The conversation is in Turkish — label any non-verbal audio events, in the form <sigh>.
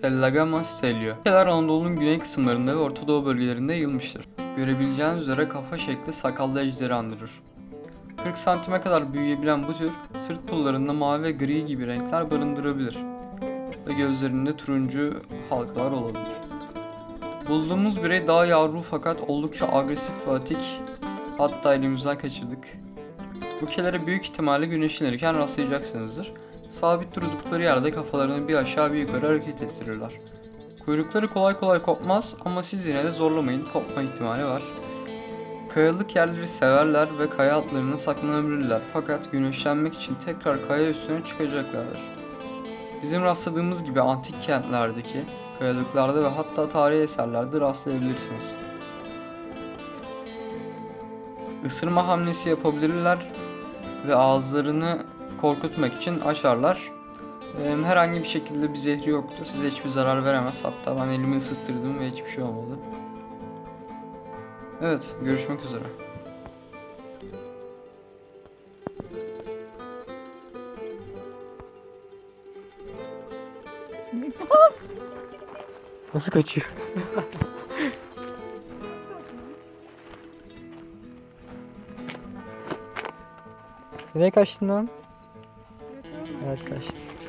Sellagama Stelio. Ülkeler Anadolu'nun güney kısımlarında ve Orta Doğu bölgelerinde yayılmıştır. Görebileceğiniz üzere kafa şekli sakallı ejderi andırır. 40 santime kadar büyüyebilen bu tür, sırt pullarında mavi ve gri gibi renkler barındırabilir. Ve gözlerinde turuncu halkalar olabilir. Bulduğumuz birey daha yavru fakat oldukça agresif ve atik. Hatta elimizden kaçırdık. Bu kelere büyük ihtimalle güneşlenirken rastlayacaksınızdır. Sabit durdukları yerde kafalarını bir aşağı bir yukarı hareket ettirirler. Kuyrukları kolay kolay kopmaz ama siz yine de zorlamayın, kopma ihtimali var. Kayalık yerleri severler ve kaya altlarına saklanabilirler fakat güneşlenmek için tekrar kaya üstüne çıkacaklardır. Bizim rastladığımız gibi antik kentlerdeki kayalıklarda ve hatta tarihi eserlerde rastlayabilirsiniz. Isırma hamlesi yapabilirler ve ağızlarını korkutmak için açarlar. Ee, Herhangi bir şekilde bir zehri yoktur. Size hiçbir zarar veremez. Hatta ben elimi ısıttırdım ve hiçbir şey olmadı. Evet, görüşmek üzere. Nasıl kaçıyor? <laughs> Nereye kaçtın lan? Evet kaçtı.